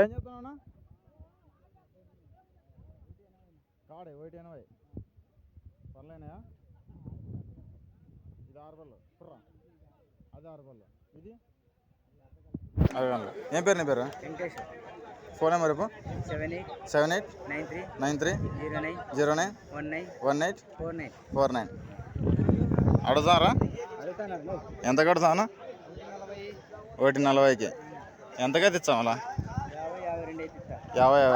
ఏం చెప్తున్నావునా కాడే ఒకటి ఎనభై. పర్లేనాయా? ఇది ఆరు పళ్ళు కుర్రా అది ఆరు పళ్ళు ఇది. ఏం పేరు నీ పేరు? ఫోన్ నెంబర్ చెప్పు. Seven eight seven eight nine three nine three zero nine zero nine one nine one eight four nine four nine. అడుగుతారా? ఎంత కడతానా ఒకటి నలభైకి. ఎంతకైతే ఇచ్చాం అలా? ಯಾವ ಯಾವ